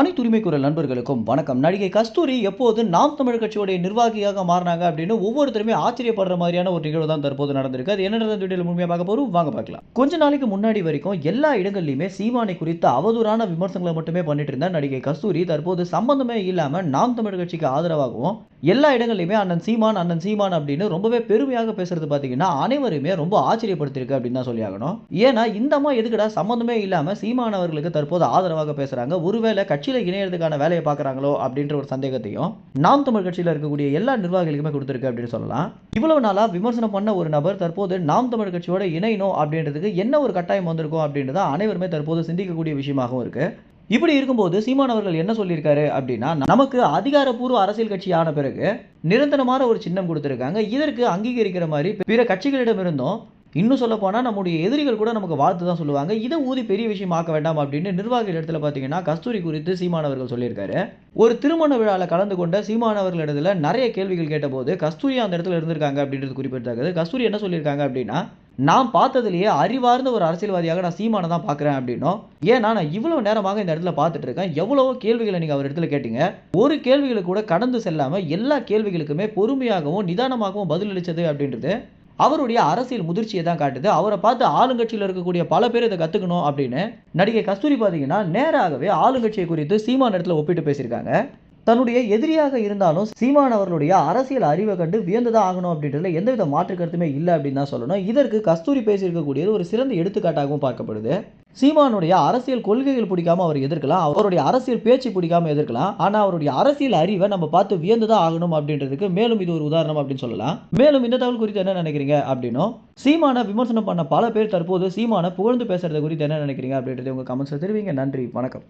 அனைத்து உரிமை குரல் நண்பர்களுக்கும் வணக்கம். நடிகை கஸ்தூரி எப்போது நாம் தமிழ் கட்சியுடைய நிர்வாகியாக மாறினாங்க அப்படின்னு ஒவ்வொருத்தருமே ஆச்சரியப்படுற மாதிரியான ஒரு நிகழ்வு தான் தற்போது நடந்திருக்கு. அது என்ன நடந்த முழுமையாக பார்க்க போறோம். வாங்க பார்க்கலாம். கொஞ்ச நாளைக்கு முன்னாடி வரைக்கும் எல்லா இடங்கள்லையுமே சீமானை குறித்த அவதூறான விமர்சனங்களை மட்டுமே பண்ணிட்டு இருந்த நடிகை கஸ்தூரி தற்போது சம்பந்தமே இல்லாம நாம் தமிழ் கட்சிக்கு ஆதரவாகவும் எல்லா இடங்கள்லையுமே அண்ணன் சீமான் அண்ணன் சீமான் அப்படின்னு ரொம்பவே பெருமையாக பேசுறது பார்த்தீங்கன்னா அனைவருமே ரொம்ப ஆச்சரியப்படுத்திருக்கு அப்படின்னு தான் சொல்லி ஆகணும் ஏன்னா இந்த அம்மா எதுக்கடா சம்மந்தமே இல்லாமல் சீமான் அவர்களுக்கு தற்போது ஆதரவாக பேசுறாங்க. ஒருவேளை கட்சியில் இணையறதுக்கான வேலையை பார்க்குறாங்களோ அப்படின்ற ஒரு சந்தேகத்தையும் நாம் தமிழ் கட்சியில் இருக்கக்கூடிய எல்லா நிர்வாகிகளுக்குமே கொடுத்துருக்கு அப்படின்னு சொல்லலாம். இவ்வளவு நாளாக விமர்சனம் பண்ண ஒரு நபர் தற்போது நாம் தமிழ் கட்சியோட இணையணும் அப்படின்றதுக்கு என்ன ஒரு கட்டாயம் வந்திருக்கும் அப்படின்றத அனைவருமே தற்போது சிந்திக்கக்கூடிய விஷயமாகவும் இருக்கு. இப்படி இருக்கும்போது சீமான் அவர்கள் என்ன சொல்லியிருக்காரு அப்படின்னா நமக்கு அதிகாரப்பூர்வ அரசியல் கட்சி ஆன பிறகு நிரந்தரமான ஒரு சின்னம் கொடுத்துருக்காங்க. இதற்கு அங்கீகரிக்கிற மாதிரி பிற கட்சிகளிடம் இருந்தும் இன்னும் சொல்ல போனால் நம்முடைய எதிரிகள் கூட நமக்கு வாழ்த்து தான் சொல்லுவாங்க. இதை ஊதி பெரிய விஷயம் ஆக்க வேண்டாம் அப்படின்னு நிர்வாகிகள் இடத்துல பார்த்தீங்கன்னா கஸ்தூரி குறித்து சீமானவர்கள் சொல்லியிருக்காரு. ஒரு திருமண விழாவில் கலந்து கொண்ட சீமானவர்கள் இடத்துல நிறைய கேள்விகள் கேட்டபோது கஸ்தூரி அந்த இடத்துல இருந்திருக்காங்க அப்படின்றது குறிப்பிட்டாங்க கஸ்தூரி என்ன சொல்லியிருக்காங்க அப்படின்னா நான் பார்த்ததுலேயே அறிவார்ந்த ஒரு அரசியல்வாதியாக நான் சீமானை தான் பார்க்குறேன் அப்படின்னும் ஏன்னா நான் இவ்வளோ நேரமாக இந்த இடத்துல பார்த்துட்டு இருக்கேன். எவ்வளவோ கேள்விகளை நீங்கள் அவர் இடத்துல கேட்டீங்க. ஒரு கேள்விகளை கூட கடந்து செல்லாமல் எல்லா கேள்விகளுக்குமே பொறுமையாகவும் நிதானமாகவும் பதிலளித்தது அப்படின்றது அவருடைய அரசியல் முதிர்ச்சியை தான் காட்டுது. அவரை பார்த்து ஆளுங்கட்சியில் இருக்கக்கூடிய பல பேர் இதை கற்றுக்கணும் அப்படின்னு நடிகை கஸ்தூரி பார்த்தீங்கன்னா நேராகவே ஆளுங்கட்சியை குறித்து சீமான இடத்துல ஒப்பிட்டு பேசியிருக்காங்க. தன்னுடைய எதிரியாக இருந்தாலும் சீமான் அவர்களுடைய அரசியல் அறிவை கண்டு வியந்துதான் ஆகணும் அப்படின்றதுல எந்தவித மாற்று கருத்துமே இல்லை அப்படின்னு தான் சொல்லணும். இதற்கு கஸ்தூரி பேசியிருக்கக்கூடியது ஒரு சிறந்த எடுத்துக்காட்டாகவும் பார்க்கப்படுது. சீமானுடைய அரசியல் கொள்கைகள் பிடிக்காம அவர் எதிர்க்கலாம். அவருடைய அரசியல் பேச்சு பிடிக்காம எதிர்க்கலாம். ஆனா அவருடைய அரசியல் அறிவை நம்ம பார்த்து வியந்துதான் ஆகணும் அப்படின்றதுக்கு மேலும் இது ஒரு உதாரணம் அப்படின்னு சொல்லலாம். மேலும் இந்த தகவல் குறித்து என்ன நினைக்கிறீங்க அப்படின்னும் சீமான விமர்சனம் பண்ண பல பேர் தற்போது சீமான புகழ்ந்து பேசுறது குறித்து என்ன நினைக்கிறீங்க அப்படின்றது உங்க கமெண்ட்ஸ் தெரிவிங்க. நன்றி. வணக்கம்.